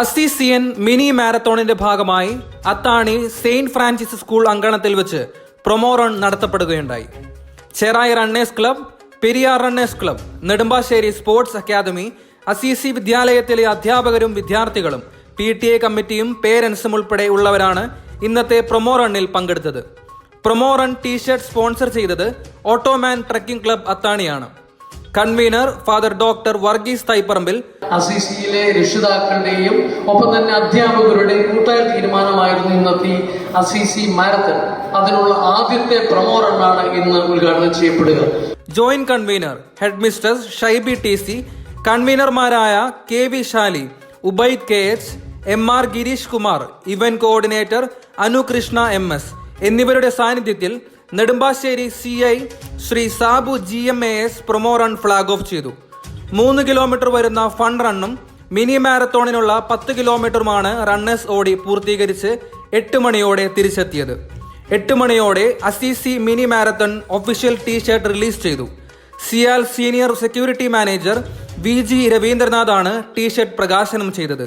അസീസിയൻ mini മാരത്തോണിന്റെ ഭാഗമായി അത്താണി Saint Francis school അങ്കണത്തിൽ വെച്ച് promo run നടത്തപ്പെടുകയുണ്ടായി. Cherai runners club Periyar runners club Nedumbassery sports academy Assisi വിദ്യാലയത്തിലെ അധ്യാപകരും വിദ്യാർത്ഥികളും പി ടി എ കമ്മിറ്റിയും പേരൻസും ഉൾപ്പെടെ ഉള്ളവരാണ് ഇന്നത്തെ പ്രൊമോ റണ്ണിൽ പങ്കെടുത്തത്. Promo run T shirt sponsor ചെയ്തത് Ottoman trekking club അത്താണിയാണ്. Convener father doctor Varghese Thaiparambil അസിസിയിലെ രക്ഷിതാക്കളുടെയും ഒപ്പം തന്നെ അധ്യാപകരുടെയും കൂട്ടായ തീരുമാനമായിരുന്നു ഇന്നത്തെ അസിസി മാരത്തൺ. അതിനുള്ള ആദ്യത്തെ പ്രമോറണ്ണാണ് ഇന്ന് ഉദ്ഘാടനം ചെയ്യപ്പെടുക. Joint convener head Shaiby T C കൺവീനർമാരായ K V Shali Ubaid K H M R Girish Kumar event coordinator Anukrishna M S എന്നിവരുടെ സാന്നിധ്യത്തിൽ Nedumbassery C I Shri Sabu G M A S promo run flag off ചെയ്തു. മൂന്ന് kilometre വരുന്ന fun റണ്ണും mini മാരത്തോണിനുള്ള പത്ത് കിലോമീറ്ററുമാണ് runners ഓടി പൂർത്തീകരിച്ച് എട്ട് മണിയോടെ തിരിച്ചെത്തിയത്. എട്ട് മണിയോടെ Assisi mini marathon official T shirt release ചെയ്തു. CIAL senior security manager V G രവീന്ദ്രനാഥാണ് T shirt പ്രകാശനം ചെയ്തത്.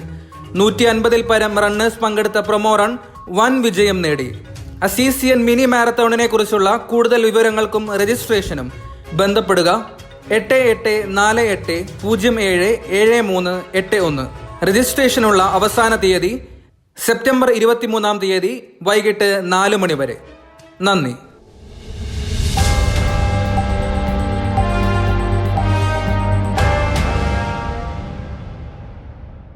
നൂറ്റി അൻപതിൽ പരം റണ്ണേഴ്സ് പങ്കെടുത്ത പ്രൊമോ റൺ വൻ വിജയം നേടി. അസീസിയൻ മിനി മാരത്തോണിനെ കുറിച്ചുള്ള കൂടുതൽ വിവരങ്ങൾക്കും രജിസ്ട്രേഷനും. ബന്ധപ്പെടുക എട്ട് എട്ട് നാല് എട്ട് പൂജ്യം ഏഴ് ഏഴ് മൂന്ന് എട്ട് ഒന്ന്. രജിസ്ട്രേഷനുള്ള അവസാന തീയതി സെപ്റ്റംബർ ഇരുപത്തിമൂന്നാം തീയതി വൈകിട്ട് നാല് മണി വരെ. നന്ദി.